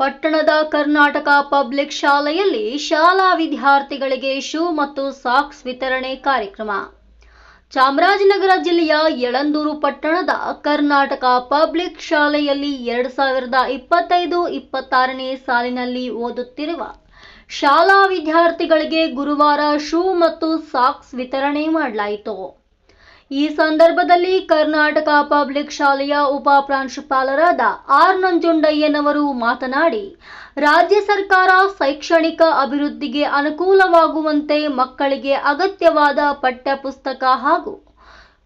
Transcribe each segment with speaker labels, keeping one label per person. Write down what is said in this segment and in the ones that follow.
Speaker 1: ಪಟ್ಟಣದ ಕರ್ನಾಟಕ ಪಬ್ಲಿಕ್ ಶಾಲೆಯಲ್ಲಿ ಶಾಲಾ ವಿದ್ಯಾರ್ಥಿಗಳಿಗೆ ಶೂ ಮತ್ತು ಸಾಕ್ಸ್ ವಿತರಣೆ ಕಾರ್ಯಕ್ರಮ. ಚಾಮರಾಜನಗರ ಜಿಲ್ಲೆಯ ಯಳಂದೂರು ಪಟ್ಟಣದ ಕರ್ನಾಟಕ ಪಬ್ಲಿಕ್ ಶಾಲೆಯಲ್ಲಿ ಎರಡು ಸಾವಿರದ ಇಪ್ಪತ್ತೈದು ಇಪ್ಪತ್ತಾರನೇ ಸಾಲಿನಲ್ಲಿ ಓದುತ್ತಿರುವ ಶಾಲಾ ವಿದ್ಯಾರ್ಥಿಗಳಿಗೆ ಗುರುವಾರ ಶೂ ಮತ್ತು ಸಾಕ್ಸ್ ವಿತರಣೆ ಮಾಡಲಾಯಿತು. ಈ ಸಂದರ್ಭದಲ್ಲಿ ಕರ್ನಾಟಕ ಪಬ್ಲಿಕ್ ಶಾಲೆಯ ಉಪ ಪ್ರಾಂಶುಪಾಲರಾದ ಆರ್ ನಂಜುಂಡಯ್ಯನವರು ಮಾತನಾಡಿ, ರಾಜ್ಯ ಸರ್ಕಾರ ಶೈಕ್ಷಣಿಕ ಅಭಿವೃದ್ಧಿಗೆ ಅನುಕೂಲವಾಗುವಂತೆ ಮಕ್ಕಳಿಗೆ ಅಗತ್ಯವಾದ ಪಠ್ಯಪುಸ್ತಕ ಹಾಗೂ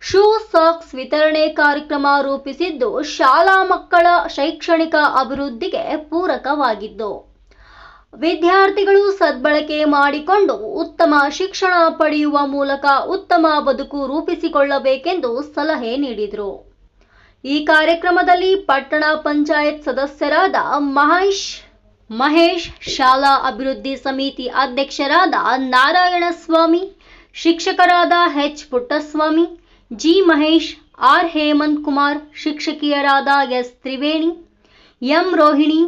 Speaker 1: ಶೂ ಸಾಕ್ಸ್ ವಿತರಣೆ ಕಾರ್ಯಕ್ರಮ ರೂಪಿಸಿದ್ದು, ಶಾಲಾ ಮಕ್ಕಳ ಶೈಕ್ಷಣಿಕ ಅಭಿವೃದ್ಧಿಗೆ ಪೂರಕವಾಗಿದ್ದು. ವಿದ್ಯಾರ್ಥಿಗಳು ಸದ್ಬಳಕೆ ಮಾಡಿಕೊಂಡು ಉತ್ತಮ ಶಿಕ್ಷಣ ಪಡೆಯುವ ಮೂಲಕ ಉತ್ತಮ ಬದುಕು ರೂಪಿಸಿಕೊಳ್ಳಬೇಕೆಂದು ಸಲಹೆ ನೀಡಿದರು. ಈ ಕಾರ್ಯಕ್ರಮದಲ್ಲಿ ಪಟ್ಟಣ ಪಂಚಾಯತ್ ಸದಸ್ಯರಾದ ಮಹೇಶ್ ಮಹೇಶ್ ಶಾಲಾ ಅಭಿವೃದ್ಧಿ ಸಮಿತಿ ಅಧ್ಯಕ್ಷರಾದ ನಾರಾಯಣಸ್ವಾಮಿ, ಶಿಕ್ಷಕರಾದ H Puttaswamy, G Mahesh, R Hemanth Kumar, ಶಿಕ್ಷಕಿಯರಾದ S Triveni, M Rohini,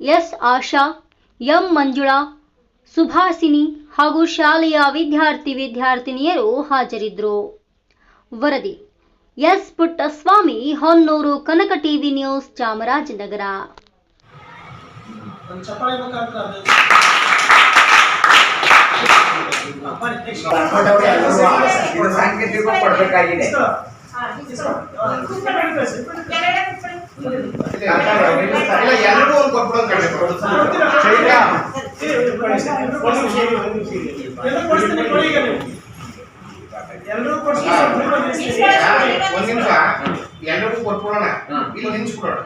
Speaker 1: S Asha M Manjula Subhasini ಹಾಗೂ ಶಾಲೆಯ ವಿದ್ಯಾರ್ಥಿ ವಿದ್ಯಾರ್ಥಿನಿಯರು ಹಾಜರಿದ್ದರು ವರದಿ S Puttaswamy Honnur Kanaka TV news Chamarajanagar.
Speaker 2: ಸಾಂಕೇತಿಕ ಕೊಡ್ಬೇಕಾಗಿದೆ. ಒಂದ್ ನಿಮಿಷ. ಎಲ್ಲರಿಗೂ ಕೊಟ್ಬಿಡೋಣ. ಇಲ್ಲಿ
Speaker 3: ನಿಂತ್ಬಿಡೋಣ